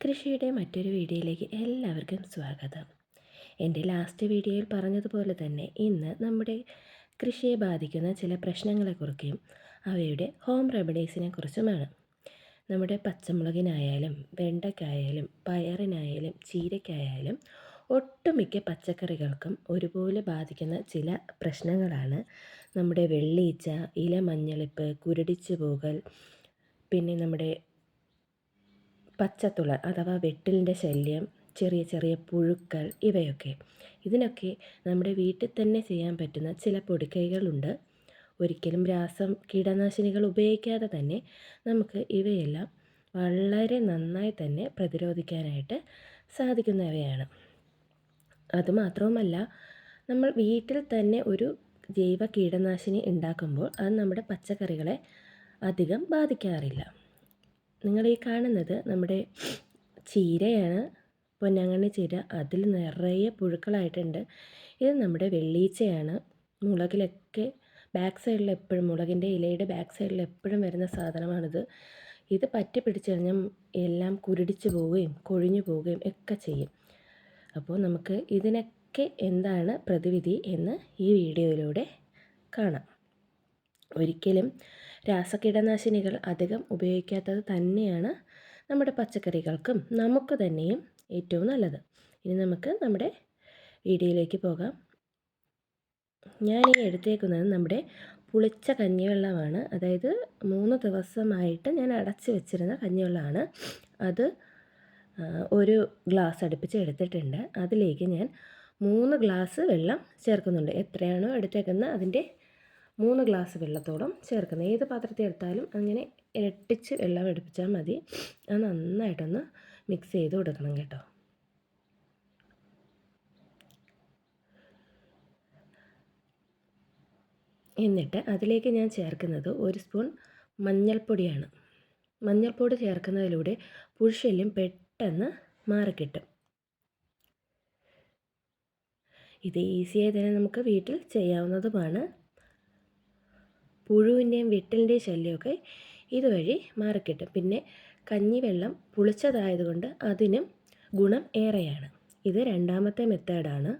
കൃഷിയുടെ മറ്റൊരു വീഡിയോയിലേക്ക് എല്ലാവർക്കും സ്വാഗതം. എന്റെ ലാസ്റ്റ് വീഡിയോയിൽ പറഞ്ഞതുപോലെ തന്നെ ഇന്ന് നമ്മുടെ കൃഷിയെ ബാധിക്കുന്ന ചില പ്രശ്നങ്ങളെക്കുറിച്ചും അവയുടെ ഹോം റെമഡീസിനെ കുറിച്ചുമാണ് നമ്മുടെ പച്ചമുളകിനായാലും വെണ്ടയ്ക്കായാലും പയറിനായാലും ചീരയ്ക്കായാലും ഒട്ടുമിക്ക പച്ചക്കറികൾക്കും ഒരുപോലെ ബാധിക്കുന്ന ചില പ്രശ്നങ്ങളാണ് നമ്മുടെ വെള്ളീച്ച ഇല മഞ്ഞളിപ്പ് കുരുടിച്ചു പോകൽ പിന്നെ നമ്മുടെ പച്ചത്തുള അഥവാ വെട്ടിലിന്റെ ശല്യം ചെറിയ ചെറിയ പുഴുക്കൾ ഇവയൊക്കെ. ഇതിനൊക്കെ നമ്മുടെ വീട്ടിൽ തന്നെ ചെയ്യാൻ പറ്റുന്ന ചില പൊടിക്കൈകളുണ്ട്. ഒരിക്കലും രാസം കീടനാശിനികൾ ഉപയോഗിക്കാതെ തന്നെ നമുക്ക് ഇവയെല്ലാം വളരെ നന്നായി തന്നെ പ്രതിരോധിക്കാനായിട്ട് സാധിക്കുന്നവയാണ്. അതുമാത്രവുമല്ല നമ്മൾ വീട്ടിൽ തന്നെ ഒരു ജൈവ കീടനാശിനി ഉണ്ടാക്കുമ്പോൾ അത് നമ്മുടെ പച്ചക്കറികളെ അധികം ബാധിക്കാറില്ല. നിങ്ങൾ ഈ കാണുന്നത് നമ്മുടെ ചീരയാണ്. പൊന്നാങ്കണ്ണി ചീര അതിൽ നിറയെ പുഴുക്കളായിട്ടുണ്ട്. ഇത് നമ്മുടെ വെള്ളീച്ചയാണ്. മുളകിലൊക്കെ ബാക്ക് സൈഡിൽ എപ്പോഴും മുളകിന്റെ ഇലയുടെ ബാക്ക് സൈഡിൽ എപ്പോഴും വരുന്ന സാധനമാണിത്. ഇത് പറ്റി പിടിച്ചു കഴിഞ്ഞാൽ എല്ലാം കുരുടിച്ച് പോവുകയും കൊഴിഞ്ഞു പോവുകയും ഒക്കെ ചെയ്യും. അപ്പോൾ നമുക്ക് ഇതിനൊക്കെ എന്താണ് പ്രതിവിധി എന്ന് ഈ വീഡിയോയിലൂടെ കാണാം. ഒരിക്കലും രാസകീടനാശിനികൾ അധികം ഉപയോഗിക്കാത്തത് തന്നെയാണ് നമ്മുടെ പച്ചക്കറികൾക്കും നമുക്ക് തന്നെയും ഏറ്റവും നല്ലത്. ഇനി നമുക്ക് നമ്മുടെ വീഡിയോയിലേക്ക് പോകാം. ഞാൻ ഈ എടുത്തേക്കുന്നത് നമ്മുടെ പുളിച്ച കഞ്ഞിവെള്ളമാണ്. അതായത് മൂന്ന് ദിവസമായിട്ട് ഞാൻ അടച്ചു വെച്ചിരുന്ന കഞ്ഞിവെള്ളമാണ്. അത് ഒരു ഗ്ലാസ് അടുപ്പിച്ച് എടുത്തിട്ടുണ്ട്. അതിലേക്ക് ഞാൻ മൂന്ന് ഗ്ലാസ് വെള്ളം ചേർക്കുന്നുണ്ട്. എത്രയാണോ എടുത്തേക്കുന്നത് അതിന്റെ മൂന്ന് ഗ്ലാസ് വെള്ളത്തോളം ചേർക്കുന്നത് ഏത് പാത്രത്തിൽ എടുത്താലും അങ്ങനെ ഇരട്ടിച്ച് വെള്ളം എടുപ്പിച്ചാൽ മതി. അത് നന്നായിട്ടൊന്ന് മിക്സ് ചെയ്ത് കൊടുക്കണം കേട്ടോ. എന്നിട്ട് അതിലേക്ക് ഞാൻ ചേർക്കുന്നത് ഒരു സ്പൂൺ മഞ്ഞൾപ്പൊടിയാണ്. മഞ്ഞൾപ്പൊടി ചേർക്കുന്നതിലൂടെ പുഴുശല്യം പെട്ടെന്ന് മാറിക്കിട്ടും. ഇത് ഈസിയായി തന്നെ നമുക്ക് വീട്ടിൽ ചെയ്യാവുന്നതുമാണ്. പുഴുവിന്റെയും വിട്ടലിന്റെയും ശല്യമൊക്കെ ഇതുവഴി മാറിക്കിട്ടും. പിന്നെ കഞ്ഞിവെള്ളം പുളിച്ചതായതുകൊണ്ട് അതിനും ഗുണം ഏറെയാണ്. ഇത് രണ്ടാമത്തെ മെത്തേഡാണ്.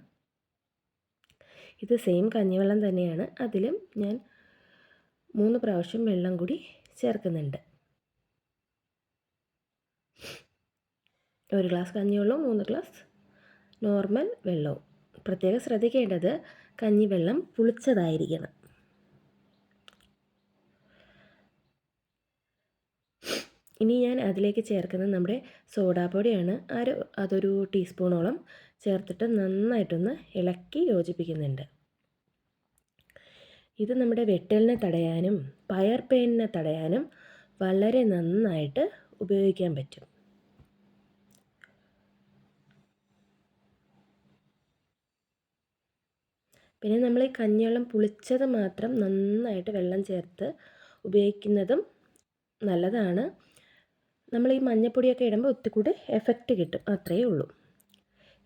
ഇത് സെയിം കഞ്ഞിവെള്ളം തന്നെയാണ്. അതിലും ഞാൻ മൂന്ന് പ്രാവശ്യം വെള്ളം കൂടി ചേർക്കുന്നുണ്ട്. ഒരു ഗ്ലാസ് കഞ്ഞിവെള്ളവും മൂന്ന് ഗ്ലാസ് നോർമൽ വെള്ളവും. പ്രത്യേകം ശ്രദ്ധിക്കേണ്ടത് കഞ്ഞിവെള്ളം പുളിച്ചതായിരിക്കണം. ഇനി ഞാൻ അതിലേക്ക് ചേർക്കുന്നത് നമ്മുടെ സോഡാപ്പൊടിയാണ് ഒരു അതൊരു ടീസ്പൂണോളം ചേർത്തിട്ട് നന്നായിട്ടൊന്ന് ഇളക്കി യോജിപ്പിക്കുന്നുണ്ട്. ഇത് നമ്മുടെ വെട്ടലിനെ തടയാനും പയർ പേനിനെ തടയാനും വളരെ നന്നായിട്ട് ഉപയോഗിക്കാൻ പറ്റും. പിന്നെ നമ്മൾ ഈ കഞ്ഞിവെള്ളം പുളിച്ചത് മാത്രം നന്നായിട്ട് വെള്ളം ചേർത്ത് ഉപയോഗിക്കുന്നതും നല്ലതാണ്. നമ്മൾ ഈ മഞ്ഞപ്പൊടിയൊക്കെ ഇടുമ്പോൾ ഒത്തിരി കൂടി എഫക്റ്റ് കിട്ടും. അത്രയേ ഉള്ളൂ.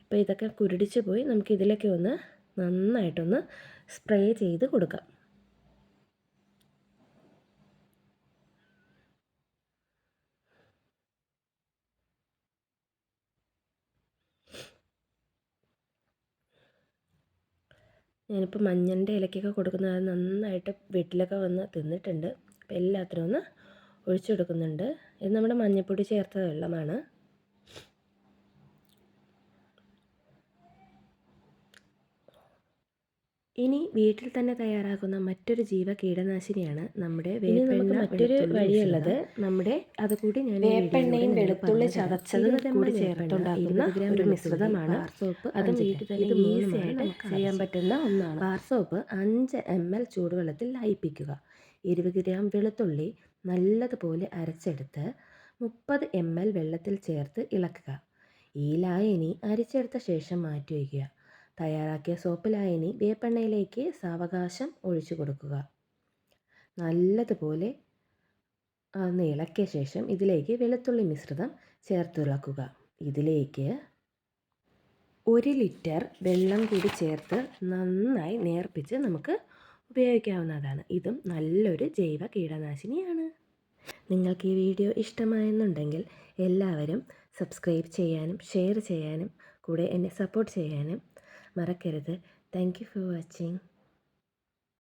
ഇപ്പോൾ ഇതൊക്കെ കുരുടിച്ച് പോയി നമുക്ക് ഇതിലൊക്കെ ഒന്ന് നന്നായിട്ടൊന്ന് സ്പ്രേ ചെയ്ത് കൊടുക്കാം. ഞാനിപ്പോൾ മഞ്ഞന്റെ ഇലക്കൊക്കെ കൊടുക്കുന്നത് നന്നായിട്ട് വീട്ടിലൊക്കെ വന്ന് തിന്നിട്ടുണ്ട്. അപ്പോൾ എല്ലാത്തിനും ഒന്ന് ഒഴിച്ചു കൊടുക്കുന്നുണ്ട് ഇത് നമ്മുടെ മഞ്ഞൾപ്പൊടി ചേർത്ത വെള്ളമാണ്. ഇനി വീട്ടിൽ തന്നെ തയ്യാറാക്കുന്ന മറ്റൊരു ജീവ കീടനാശിനിയാണ് നമ്മുടെ വേപ്പെണ്ണ മറ്റൊരു വഴിയുള്ളത് നമ്മുടെ അതുകൂടി ഞാൻ വേപ്പെണ്ണയും വെളുത്തുള്ളി ചതച്ചതും കൂടി ചേർത്തുണ്ടാക്കുന്ന ഒരു മിശ്രിതമാണ്. സോപ്പ് അതും വീട്ടിൽ തന്നെ ഈസി ആയിട്ട് ചെയ്യാൻ പറ്റുന്ന ഒന്നാണ്. ബാർ സോപ്പ് അഞ്ച് എം എൽ ചൂടുവെള്ളത്തിൽ ലയിപ്പിക്കുക. ഇരുപത് ഗ്രാം വെളുത്തുള്ളി നല്ലതുപോലെ അരച്ചെടുത്ത് മുപ്പത് എം എൽ വെള്ളത്തിൽ ചേർത്ത് ഇളക്കുക. ഈ ലായനി അരിച്ചെടുത്ത ശേഷം മാറ്റി വയ്ക്കുക. തയ്യാറാക്കിയ സോപ്പ് ലായനി വേപ്പെണ്ണയിലേക്ക് സാവകാശം ഒഴിച്ചു കൊടുക്കുക. നല്ലതുപോലെ ഒന്ന് ഇളക്കിയ ശേഷം ഇതിലേക്ക് വെളുത്തുള്ളി മിശ്രിതം ചേർത്തിളക്കുക ഇതിലേക്ക് ഒരു ലിറ്റർ വെള്ളം കൂടി ചേർത്ത് നന്നായി നേർപ്പിച്ച് നമുക്ക് ഉപയോഗിക്കാവുന്നതാണ്. ഇതും നല്ലൊരു ജൈവ കീടനാശിനിയാണ്. നിങ്ങൾക്ക് ഈ വീഡിയോ ഇഷ്ടമായെന്നുണ്ടെങ്കിൽ എല്ലാവരും സബ്സ്ക്രൈബ് ചെയ്യാനും ഷെയർ ചെയ്യാനും കൂടെ എന്നെ സപ്പോർട്ട് ചെയ്യാനും മറക്കരുത്. Thank for watching.